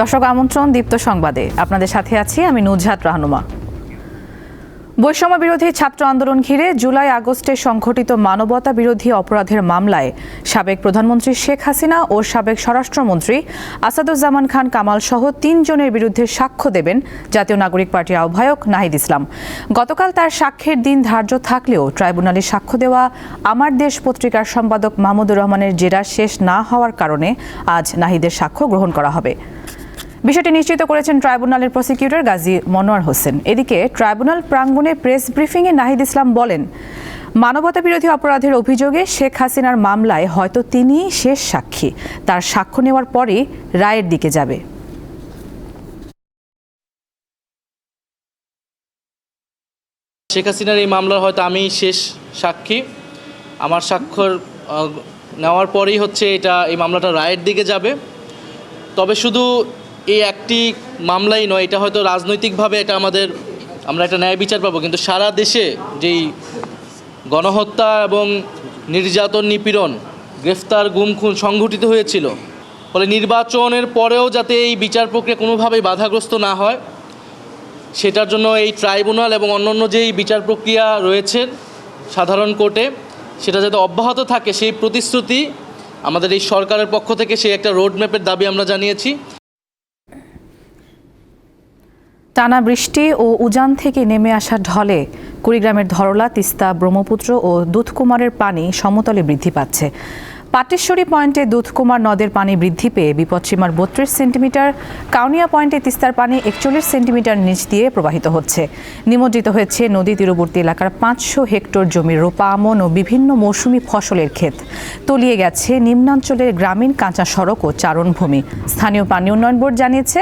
দর্শক আমন্ত্রণ দীপ্ত সংবাদে। আপনাদের সাথে আছি আমি নুজহাত রাহনুমা। বৈষম্য বিরোধী ছাত্র আন্দোলন ঘিরে জুলাই আগস্টে সংঘটিত মানবতা বিরোধী অপরাধের মামলায় সাবেক প্রধানমন্ত্রী শেখ হাসিনা ও সাবেক স্বরাষ্ট্রমন্ত্রী আসাদুজ্জামান খান কামাল সহ তিনজনের বিরুদ্ধে সাক্ষ্য দেবেন জাতীয় নাগরিক পার্টির আহ্বায়ক নাহিদ ইসলাম। গতকাল তার সাক্ষ্যের দিন ধার্য থাকলেও ট্রাইব্যুনালে সাক্ষ্য দেওয়া আমার দেশ পত্রিকার সম্পাদক মাহমুদুর রহমানের জেরা শেষ না হওয়ার কারণে আজ নাহিদের সাক্ষ্য গ্রহণ করা হবে। বিষয়টি নিশ্চিত করেছেন ট্রাইব্যুনালের প্রসিকিউটর গাজী মনোয়ার হোসেন। এদিকে ট্রাইব্যুনাল প্রাঙ্গণে প্রেস ব্রিফিংয়ে নাহিদ ইসলাম বলেন মানবতা বিরোধী অপরাধের অভিযোগে শেখ হাসিনার মামলায় হয়তো তিনি শেষ সাক্ষী। তার সাক্ষ্য নেওয়ার পরই রায়ের দিকে যাবে। শেখ হাসিনার এই মামলার হয়তো আমি শেষ সাক্ষী। আমার স্বাক্ষর নেওয়ার পরেই হচ্ছে এটা, এই মামলাটা রায়ের দিকে যাবে। তবে শুধু এই একটি মামলাই নয়, এটা হয়তো রাজনৈতিকভাবে এটা আমাদের, আমরা একটা ন্যায় বিচার পাবো, কিন্তু সারা দেশে যেই গণহত্যা এবং নির্যাতন নিপীড়ন, গ্রেফতার গুম খুন সংঘটিত হয়েছিল, ফলে নির্বাচনের পরেও যাতে এই বিচার প্রক্রিয়া কোনোভাবেই বাধাগ্রস্ত না হয়, সেটার জন্য এই ট্রাইব্যুনাল এবং অন্যান্য যেই বিচার প্রক্রিয়া রয়েছে সাধারণ কোর্টে, সেটা যাতে অব্যাহত থাকে, সেই প্রতিশ্রুতি আমাদের এই সরকারের পক্ষ থেকে, সেই একটা রোড ম্যাপের দাবি আমরা জানিয়েছি। টানা বৃষ্টি ও উজান থেকে নেমে আসা ঢলে কুড়িগ্রামের ধরলা, তিস্তা, ব্রহ্মপুত্র ও দুধকুমারের পানি সমতলে বৃদ্ধি পাচ্ছে। পাটেশ্বরী পয়েন্টে দুধকুমার নদের পানি বৃদ্ধি পেয়ে বিপদসীমার বত্রিশ সেন্টিমিটার, কাউনিয়া পয়েন্টে তিস্তার পানি একচল্লিশ সেন্টিমিটার নিচ দিয়ে প্রবাহিত হচ্ছে। নিমজ্জিত হয়েছে নদী তীরবর্তী এলাকার পাঁচশো হেক্টর জমির রোপা আমন ও বিভিন্ন মৌসুমি ফসলের ক্ষেত। তলিয়ে গেছে নিম্নাঞ্চলের গ্রামীণ কাঁচা সড়ক ও চারণভূমি স্থানীয় পানি উন্নয়ন বোর্ড জানিয়েছে,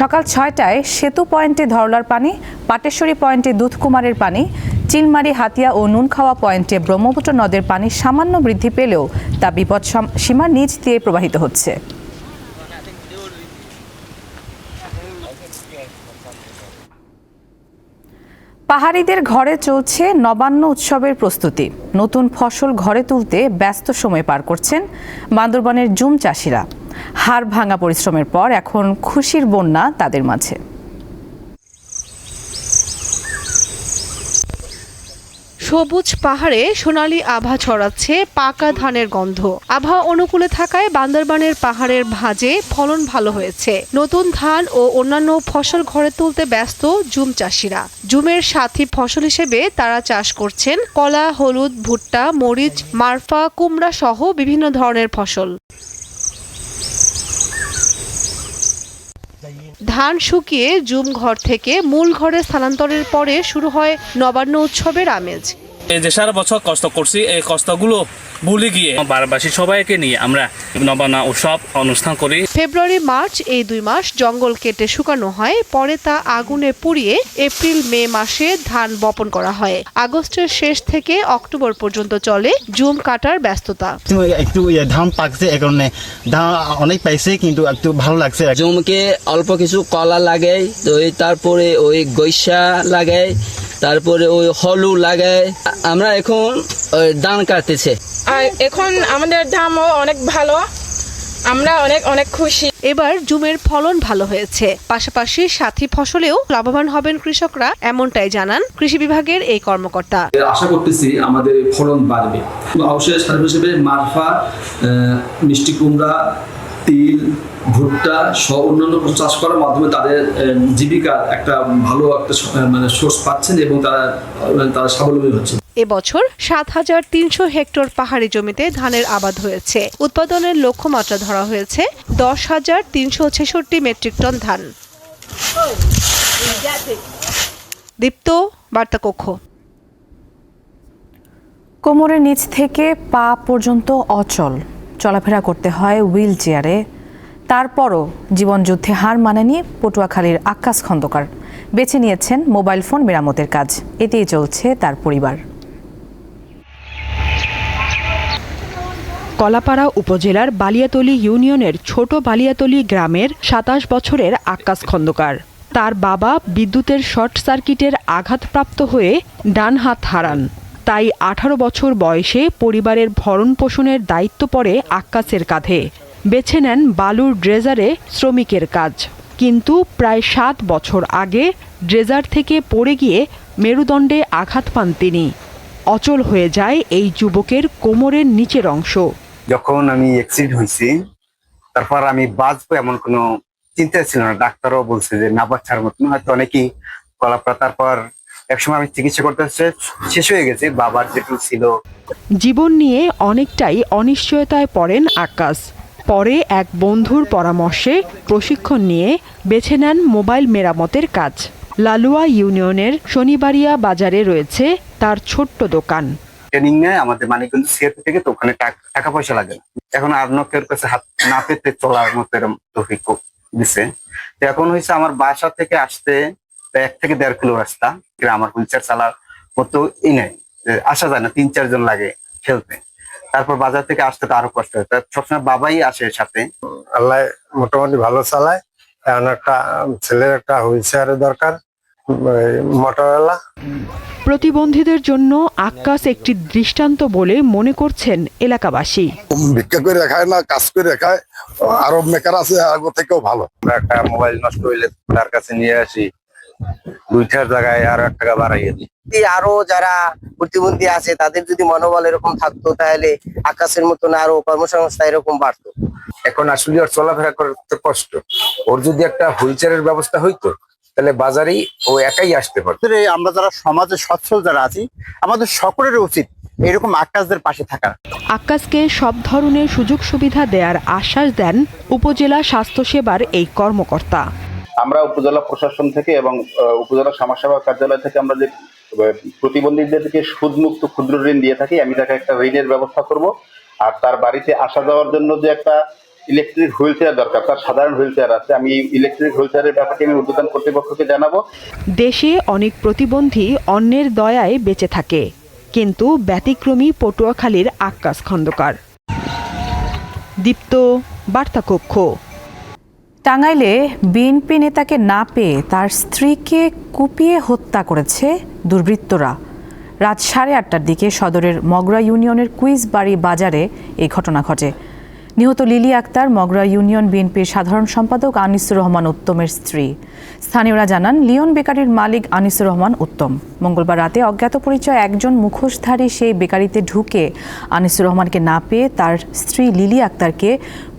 সকাল ছয়টায় সেতু পয়েন্টে ধরলার পানি, পাটেশ্বরী পয়েন্টে দুধকুমারের পানি চিলমারি, হাতিয়া ও নুনখাওয়া পয়েন্টে ব্রহ্মপুত্র নদের পানি সামান্য বৃদ্ধি পেলেও তা বিপদ সম- সীমার নিচ দিয়ে প্রবাহিত হচ্ছে। পাহাড়িদের ঘরে চলছে নবান্ন উৎসবের প্রস্তুতি। নতুন ফসল ঘরে তুলতে ব্যস্ত সময় পার করছেন বান্দরবানের জুম চাষিরা। হাড় ভাঙা পরিশ্রমের পর এখন খুশির বন্যা তাদের মাঝে। সবুজ পাহাড়ে সোনালী আভা ছড়াচ্ছে পাকা ধানের গন্ধ। আবহাওয়া অনুকূলে থাকায় বান্দরবানের পাহাড়ের ভাঁজে ফলন ভালো হয়েছে। নতুন ধান ও অন্যান্য ফসল ঘরে তুলতে ব্যস্ত জুম চাষিরা। জুমের সাথী ফসল হিসেবে তারা চাষ করছেন কলা, হলুদ, ভুট্টা, মরিচ, মারফা, কুমড়া সহ বিভিন্ন ধরনের ফসল। ধান শুকিয়ে জুম ঘর থেকে মূল ঘরে স্থানান্তরের পরে শুরু হয় নবান্ন উৎসবের আমেজ। এই যে সারা বছর কষ্ট করছি এই কষ্টগুলো ভুলে গিয়ে বারবাসী সবাইকে নিয়ে আমরা নবানা উৎসব অনুষ্ঠান করি। ফেব্রুয়ারি মার্চ এই দুই মাস জঙ্গল কেটে শুকানো হয়। পরে তা আগুনে পুড়িয়ে এপ্রিল মে মাসে ধান বপন করা হয়। আগস্টের শেষ থেকে অক্টোবর পর্যন্ত চলে জুম কাটার ব্যস্ততা। একটু ইয়ে ধান পাকছে এ কারণে। ধান অনেক পাইছে কিন্তু একটু ভালো লাগছে। জুমকে অল্প কিছু কলা লাগে তো তারপরে ওই গৈসা লাগাই তারপরে ওই হলু লাগাই আমরা এখন ওই ধান কাটতেছে। আর এখন আমাদের দামও অনেক ভালো। আমরা অনেক অনেক খুশি। এবার জুমের ফলন ভালো হয়েছে। পাশাপাশি সাথী ফসলেও লাভবান হবেন কৃষকরা এমনটাই জানান কৃষি বিভাগের এই কর্মকর্তা। আশা করতেছি আমাদের ফলন বাড়বে। অবশ্যই সার হিসেবে মারফা মিষ্টি কুমড়া তিল ভুট্টা সহ অন্যান্য চাষ করার মাধ্যমে তাদের জীবিকার একটা ভালো একটা মানে সোর্স পাচ্ছেন এবং তারা তারা স্বাবলম্বী হচ্ছে এবছর সাত হাজার তিনশো হেক্টর পাহাড়ি জমিতে ধানের আবাদ হয়েছে। উৎপাদনের লক্ষ্যমাত্রা ধরা হয়েছে দশ হাজার তিনশো ছেষট্টি মেট্রিক টন ধান। দীপ্ত বার্তাকক্ষ কোমরের নিচ থেকে পা পর্যন্ত অচল। চলাফেরা করতে হয় হুইল চেয়ারে। তারপরও জীবনযুদ্ধে হার মানেনি পটুয়াখালীর আকাশ খন্দকার। বেছে নিয়েছেন মোবাইল ফোন মেরামতের কাজ। এতেই চলছে তার পরিবার। কলাপাড়া উপজেলার বালিয়াতলি ইউনিয়নের ছোট বালিয়াতলি গ্রামের সাতাশ বছরের আকাশ খন্দকার। তার বাবা বিদ্যুতের শর্ট সার্কিটের আঘাতপ্রাপ্ত হয়ে ডান হাত হারান। তাই আঠারো বছর বয়সে পরিবারের ভরণ পোষণের দায়িত্ব পড়ে আক্কাসের কাঁধে। বেছে নেন বালুর ড্রেজারে শ্রমিকের কাজ। কিন্তু প্রায় সাত বছর আগে ড্রেজার থেকে পড়ে গিয়ে মেরুদণ্ডে আঘাত পান তিনি। অচল হয়ে যায় এই যুবকের কোমরের নিচের অংশ। যখন আমি অ্যাক্সিডেন্ট হয়েছি, তারপর আমি বাঁচবো এমন কোনো চিন্তা ছিল না। ডাক্তারও বলছে যে, না বাচ্চার মতন। হয়তো অনেকেই কলাপড়া তারপর একসময় আমি চিকিৎসা করতে শেষ হয়ে গেছে। বাবার যেটু ছিল। জীবন নিয়ে অনেকটাই অনিশ্চয়তায় পড়েন আকাশ। পরে এক বন্ধুর পরামর্শে প্রশিক্ষণ নিয়ে বেছে নেন মোবাইল মেরামতের কাজ। লালুয়া ইউনিয়নের শনিবারিয়া বাজারে রয়েছে তার ছোট্ট দোকান। ট্রেনিং নেয়, আমাদের মানিকগঞ্জ সিএপি থেকে তো ওখানে টাক- পয়সা লাগে না। এখন আর নকের কাছে হাত না পেতে চলার মতো এরকম তৌফিক দিছে। তো এখন হয়েছে আমার বাসা থেকে আসতে এক থেকে দেড় কিলো রাস্তা কিন্তু আমার হুইল চেয়ার চালার মতো ই নেই। আসা যায় না, তিন চারজন লাগে খেলতে। তারপর বাজার থেকে আসতে তো আরও কষ্ট হয়। সবসময় বাবাই আসে সাথে। আল্লাহ মোটামুটি ভালো চালায়। এখন একটা ছেলের একটা হুইল দরকার। মোটরওয়ালা প্রতিবন্ধীদের জন্য আক্কাস একটি দৃষ্টান্ত বলে মনে করছেন এলাকাবাসী। ভিক্ষা করে খায় না কাজ করে খায় আরব মেকার আছে আগে থেকেও ভালো। আমরা একটা মোবাইল নষ্ট হইলে তার কাছে নিয়ে আসি। দুইটার জায়গায় আরও এক টাকা বাড়াইয়ে দিই। আরও যারা প্রতিবন্ধী আছে তাদের যদি মনোবল এরকম থাকতো তাহলে আকাশের মতন আরও কর্মসংস্থা এরকম বাড়তো। এখন আসলে ওর চলাফেরা করতে কষ্ট। ওর যদি একটা হুইল চেয়ারের ব্যবস্থা হইতো তাহলে বাজারেই ও একাই আসতে ক্ষেত্রে আমরা যারা সমাজে সচ্ছল যারা আছি আমাদের সকলের উচিত এরকম আকাশদের পাশে থাকা। আক্কাসকে সব ধরনের সুযোগ সুবিধা দেওয়ার আশ্বাস দেন উপজেলা স্বাস্থ্যসেবার এই কর্মকর্তা। আমরা উপজেলা প্রশাসন থেকে এবং আহ, উপজেলা সমাজসেবা কার্যালয় থেকে আমরা যে প্রতিবন্ধীদেরকে সুদমুক্ত ক্ষুদ্র ঋণ দিয়ে থাকি আমি তাকে একটা ঋণের ব্যবস্থা করব। আর তার বাড়িতে আসা যাওয়ার জন্য যে একটা ইলেকট্রিক হুইল চেয়ার দরকার তার সাধারণ হুইল চেয়ার আছে। আমি ইলেকট্রিক হুইল চেয়ারের ব্যাপারটি আমি উদ্বোধন কর্তৃপক্ষকে জানাব। দেশে অনেক প্রতিবন্ধী অন্যের দয়ায় বেঁচে থাকে কিন্তু ব্যতিক্রমী পটুয়াখালীর আক্কাস খন্দকার। দীপ্ত বার্তাকক্ষ। টাঙ্গাইলে বিএনপি নেতাকে না পেয়ে তার স্ত্রীকে কুপিয়ে হত্যা করেছে দুর্বৃত্তরা। রাত সাড়ে আটটার দিকে সদরের মগরা ইউনিয়নের কুইজ বাড়ি বাজারে এই ঘটনা ঘটে। নিহত লিলি আক্তার, মগরা ইউনিয়ন বিএনপির সাধারণ সম্পাদক আনিসুর রহমান উত্তমের স্ত্রী। স্থানীয়রা জানান, লিওন বেকারির মালিক আনিসুর রহমান উত্তম। মঙ্গলবার রাতে অজ্ঞাত পরিচয় একজন মুখোশধারী সেই বেকারিতে ঢুকে আনিসুর রহমানকে না পেয়ে তার স্ত্রী লিলি আক্তারকে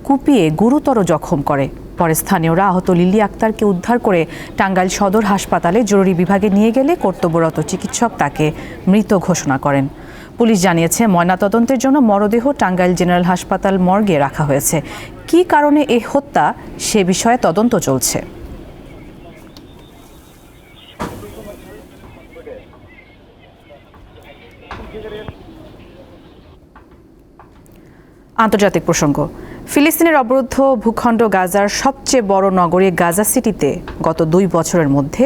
কুপিয়ে গুরুতর জখম করে। পরে স্থানীয়রা আহত লিলি আক্তারকে উদ্ধার করে টাঙ্গাইল সদর হাসপাতালে জরুরি বিভাগে নিয়ে গেলে কর্তব্যরত চিকিৎসক তাকে মৃত ঘোষণা করেন। পুলিশ জানিয়েছে, ময়নাতদন্তের জন্য মরদেহ টাঙ্গাইল জেনারেল হাসপাতাল মর্গে রাখা হয়েছে। কি কারণে এই হত্যা? সে বিষয়ে তদন্ত চলছে। আন্তর্জাতিক প্রসঙ্গ ফিলিস্তিনের অবরুদ্ধ ভূখণ্ড গাজার সবচেয়ে বড় নগরী গাজা সিটিতে গত দুই বছরের মধ্যে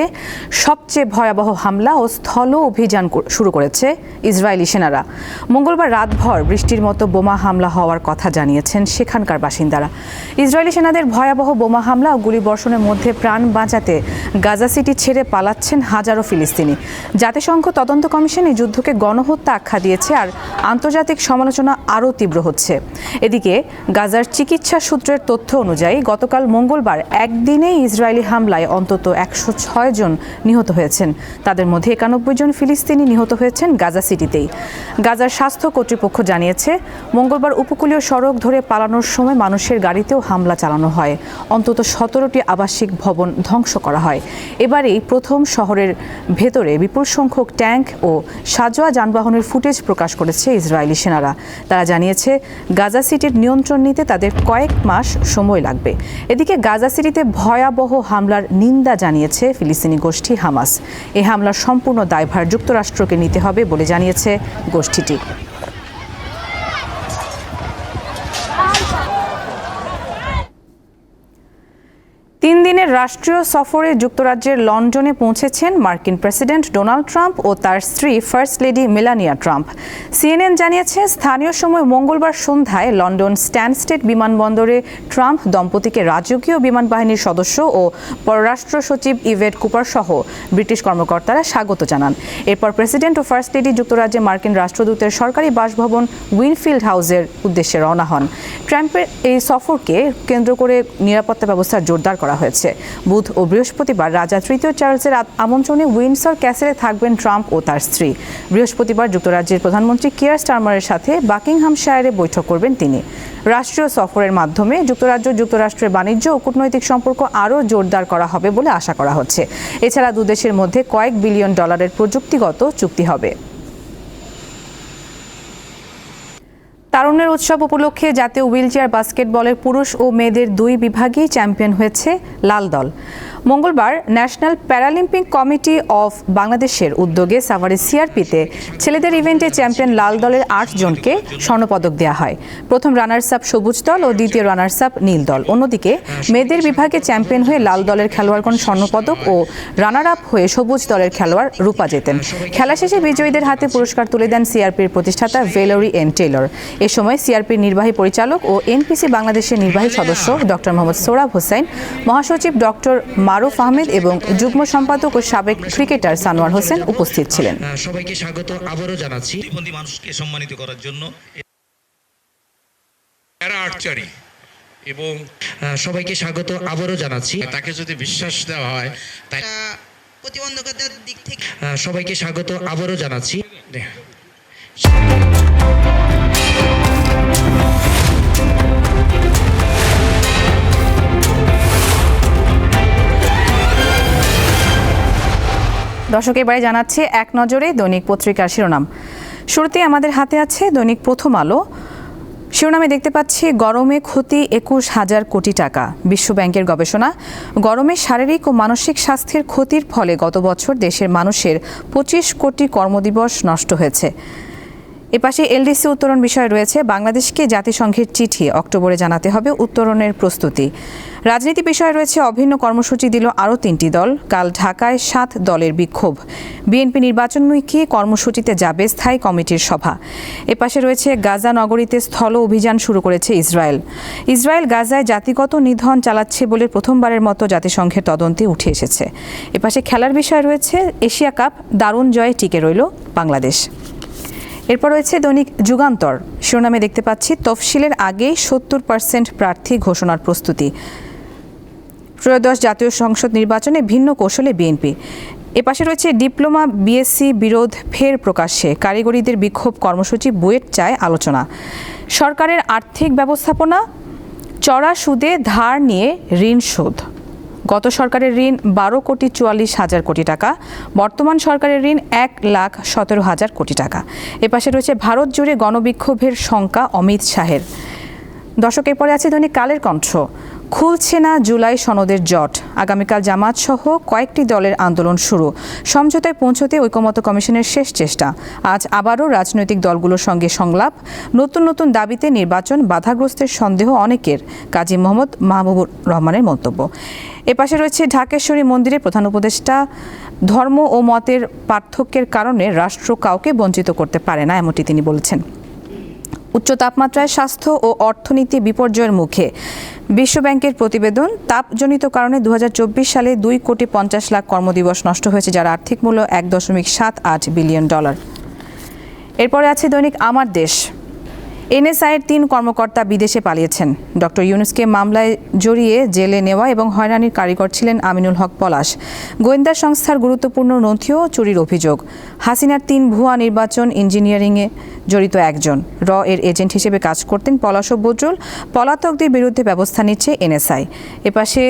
সবচেয়ে ভয়াবহ হামলা ও স্থল অভিযান শুরু করেছে ইসরায়েলি সেনারা। মঙ্গলবার রাতভর বৃষ্টির মতো বোমা হামলা হওয়ার কথা জানিয়েছেন সেখানকার বাসিন্দারা। ইসরায়েলি সেনাদের ভয়াবহ বোমা হামলা ও গুলিবর্ষণের মধ্যে প্রাণ বাঁচাতে গাজা সিটি ছেড়ে পালাচ্ছেন হাজারো ফিলিস্তিনি। জাতিসংঘ তদন্ত কমিশন এই যুদ্ধকে গণহত্যা আখ্যা দিয়েছে আর আন্তর্জাতিক সমালোচনা আরও তীব্র হচ্ছে। এদিকে গাজার চিকিৎসা সূত্রের তথ্য অনুযায়ী, গতকাল মঙ্গলবার একদিনেই ইসরায়েলি হামলায় অন্তত একশো ছয় জন নিহত হয়েছেন। তাদের মধ্যে একানব্বই জন ফিলিস্তিনি নিহত হয়েছেন গাজা সিটিতেই। গাজার স্বাস্থ্য কর্তৃপক্ষ জানিয়েছে, মঙ্গলবার উপকূলীয় সড়ক ধরে পালানোর সময় মানুষের গাড়িতেও হামলা চালানো হয়। অন্তত সতেরোটি আবাসিক ভবন ধ্বংস করা হয়। এবারেই প্রথম শহরের ভেতরে বিপুল সংখ্যক ট্যাঙ্ক ও সাজোয়া যানবাহনের ফুটেজ প্রকাশ করেছে ইসরায়েলি সেনারা। তারা জানিয়েছে, গাজা সিটির নিয়ন্ত্রণ নিতে তাদের কয়েক মাস সময় লাগবে। এদিকে গাজা সিটিতে ভয়াবহ হামলার নিন্দা জানিয়েছে ফিলিস্তিনি গোষ্ঠী হামাস। এ হামলার সম্পূর্ণ দায়ভার যুক্তরাষ্ট্রকে নিতে হবে বলে জানিয়েছে গোষ্ঠীটি তিন দিনের রাষ্ট্রীয় সফরে যুক্তরাজ্যের লন্ডনে পৌঁছেছেন মার্কিন প্রেসিডেন্ট ডোনাল্ড ট্রাম্প ও তার স্ত্রী first lady Melania Trump. CNN জানিয়েছে, স্থানীয় সময় মঙ্গলবার সন্ধ্যায় লন্ডন স্ট্যানস্টেড বিমানবন্দরে ট্রাম্প দম্পতিকে রাজকীয় বিমান বাহিনীর সদস্য ও পররাষ্ট্র সচিব ইভেট কুপার সহ ব্রিটিশ কর্মকর্তারা স্বাগত জানান। এরপর প্রেসিডেন্ট ও ফার্স্ট লেডি যুক্তরাজ্যে মার্কিন রাষ্ট্রদূতের সরকারি বাসভবন উইনফিল্ড হাউসের উদ্দেশ্যে রওনা হন। ট্রাম্পের এই সফরকে কেন্দ্র করে নিরাপত্তা ব্যবস্থা জোরদার করা হয়েছে। বুধ ও বৃহস্পতিবার রাজা তৃতীয় চার্লসের আমন্ত্রণে উইন্ডসর ক্যাসেলে থাকবেন ট্রাম্প ও তার স্ত্রী। বৃহস্পতিবার যুক্তরাজ্যের প্রধানমন্ত্রী কিয়ার স্টারমারের সাথে বাকিংহামশায়ারে বৈঠক করবেন তিনি। রাষ্ট্রীয় সফরের মাধ্যমে যুক্তরাজ্য, যুক্তরাষ্ট্রের বাণিজ্য ও কূটনৈতিক সম্পর্ক আরও জোরদার করা হবে বলে আশা করা হচ্ছে। এছাড়া দুদেশের মধ্যে কয়েক বিলিয়ন ডলারের প্রযুক্তিগত চুক্তি হবে। তারুণ্যের উৎসব উপলক্ষে জাতীয় হুইলচেয়ার, বাস্কেটবলের পুরুষ ও মেয়েদের দুই বিভাগেই চ্যাম্পিয়ন হয়েছে লাল দল। মঙ্গলবার ন্যাশনাল প্যারালিম্পিক কমিটি অফ বাংলাদেশের উদ্যোগে সাভারের সিআরপিতে ছেলেদের ইভেন্টে চ্যাম্পিয়ন লাল দলের আট জনকে স্বর্ণপদক দেওয়া হয়। প্রথম রানার্স আপ সবুজ দল ও দ্বিতীয় রানার্স আপ নীল দল। অন্যদিকে মেয়েদের বিভাগে চ্যাম্পিয়ন হয়ে লাল দলের খেলোয়াড়গণ স্বর্ণপদক ও রানার আপ হয়ে সবুজ দলের খেলোয়াড় রূপা জেতেন। খেলা শেষে বিজয়ীদের হাতে পুরস্কার তুলে দেন সিআরপির প্রতিষ্ঠাতা ভেলোরি এন টেলর। এ সময় সিআরপির নির্বাহী পরিচালক ও এনপিসি বাংলাদেশের নির্বাহী সদস্য ডক্টর মোহাম্মদ সোরাব হোসেন মহাসচিব ডক্টর মারুফ আহমেদ এবং যুগ্ম সম্পাদক ও সাবেক ক্রিকেটার সানোয়ার হোসেন উপস্থিত ছিলেন। সবাইকে স্বাগত আবারও জানাচ্ছি। প্রতিবন্ধী মানুষকে সম্মানিত করার জন্য আর্চারি এবং সবাইকে স্বাগত আবারও জানাচ্ছি। তাকে যদি বিশ্বাস দেওয়া হয় তাই প্রতিবন্ধকতার দিক থেকে সবাইকে স্বাগত আবারও জানাচ্ছি। দর্শক, এবারে জানাচ্ছে এক নজরে দৈনিক পত্রিকার শিরোনাম। শুরুতে আমাদের হাতে আছে দৈনিক প্রথম আলো। শিরোনামে দেখতে পাচ্ছি, গরমে ক্ষতি একুশ হাজার কোটি টাকা। বিশ্বব্যাংকের গবেষণা, গরমে শারীরিক ও মানসিক স্বাস্থ্যের ক্ষতির ফলে গত বছর দেশের মানুষের পঁচিশ কোটি কর্মদিবস নষ্ট হয়েছে। এপাশে এলডিসি উত্তরণ বিষয় রয়েছে বাংলাদেশকে জাতিসংঘের চিঠি। অক্টোবরে জানাতে হবে উত্তরণের প্রস্তুতি। রাজনীতি বিষয়ে রয়েছে অভিন্ন কর্মসূচি দিল আরও তিনটি দল। কাল ঢাকায় সাত দলের বিক্ষোভ। বিএনপি নির্বাচনমুখী কর্মসূচিতে যাবে স্থায়ী কমিটির সভা। এপাশে রয়েছে গাজা নগরীতে স্থল অভিযান শুরু করেছে ইসরায়েল। ইসরায়েল গাজায় জাতিগত নিধন চালাচ্ছে বলে প্রথমবারের মতো জাতিসংঘের তদন্তে উঠে এসেছে। এপাশে খেলার বিষয় রয়েছে এশিয়া কাপ দারুণ জয়ে টিকে রইল বাংলাদেশ। এরপর রয়েছে দৈনিক যুগান্তর। শিরোনামে দেখতে পাচ্ছি, তফসিলের আগেই সত্তর পার্সেন্ট প্রার্থী ঘোষণার প্রস্তুতি। ত্রয়োদশ জাতীয় সংসদ নির্বাচনে ভিন্ন কৌশলে বিএনপি। এপাশে রয়েছে ডিপ্লোমা, বিএসসি, বিরোধ, ফের প্রকাশ্যে। কারিগরিদের বিক্ষোভ কর্মসূচি বুয়েট চায় আলোচনা। সরকারের আর্থিক ব্যবস্থাপনা, চড়া সুদে ধার নিয়ে ঋণ শোধ। গত সরকারের ঋণ বারো কোটি চুয়াল্লিশ হাজার কোটি টাকা, বর্তমান সরকারের ঋণ এক লাখ সতেরো হাজার কোটি টাকা। এপাশে রয়েছে ভারত জুড়ে গণবিক্ষোভের শঙ্কা অমিত শাহের। দর্শক, এরপরে আছে দৈনিক কালের কণ্ঠ। খুলছে না জুলাই সনদের জট। আগামীকাল জামাত সহ কয়েকটি দলের আন্দোলন শুরু। সমঝোতায় পৌঁছতে ঐকমত্য কমিশনের শেষ চেষ্টা। আজ আবারও রাজনৈতিক দলগুলোর সঙ্গে সংলাপ। নতুন নতুন দাবিতে নির্বাচন বাধাগ্রস্তের সন্দেহ অনেকের। কাজী মোহাম্মদ মাহবুবুর রহমানের মন্তব্য। এপাশে রয়েছে ঢাকেশ্বরী মন্দিরের প্রধান উপদেষ্টা। ধর্ম ও মতের পার্থক্যের কারণে রাষ্ট্র কাউকে বঞ্চিত করতে পারে না, এমনটি তিনি বলেছেন। উচ্চ তাপমাত্রায় স্বাস্থ্য ও অর্থনীতি বিপর্যয়ের মুখে বিশ্বব্যাংকের প্রতিবেদন, তাপজনিত কারণে দু হাজার চব্বিশ সালে দুই কোটি পঞ্চাশ লাখ কর্মদিবস নষ্ট হয়েছে, যার আর্থিক মূল্য এক দশমিক সাত আট বিলিয়ন ডলার। এরপরে আছে দৈনিক আমার দেশ। এনএসআইয়ের তিন কর্মকর্তা বিদেশে পালিয়েছেন। ডক্টর ইউনুসকে মামলায় জড়িয়ে জেলে নেওয়া এবং হয়রানির কারিগর ছিলেন আমিনুল হক পলাশ। গোয়েন্দা সংস্থার গুরুত্বপূর্ণ নথিও চুরির অভিযোগ। হাসিনার তিন ভুয়া নির্বাচন ইঞ্জিনিয়ারিংয়ে জড়িত একজন। র এর এজেন্ট হিসেবে কাজ করতেন পলাশ ও বজরুল। পলাতকদের বিরুদ্ধে ব্যবস্থা নিচ্ছে এনএসআই। এপাশে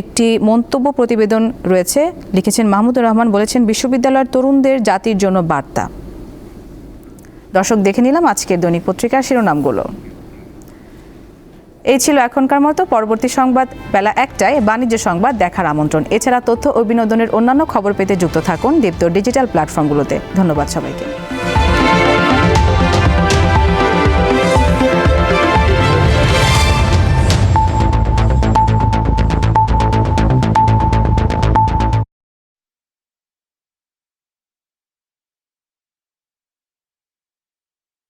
একটি মন্তব্য প্রতিবেদন রয়েছে। লিখেছেন মাহমুদুর রহমান বলেছেন, বিশ্ববিদ্যালয়ের তরুণদের জাতির জন্য বার্তা। দর্শক দেখে নিলাম আজকের দৈনিক পত্রিকার শিরোনামগুলো। এই ছিল এখনকার মতো, পরবর্তী সংবাদ বেলা একটায় বাণিজ্য সংবাদ দেখার আমন্ত্রণ। এছাড়া তথ্য ও বিনোদনের অন্যান্য খবর পেতে যুক্ত থাকুন দীপ্ত ডিজিটাল প্ল্যাটফর্মগুলোতে। ধন্যবাদ সবাইকে।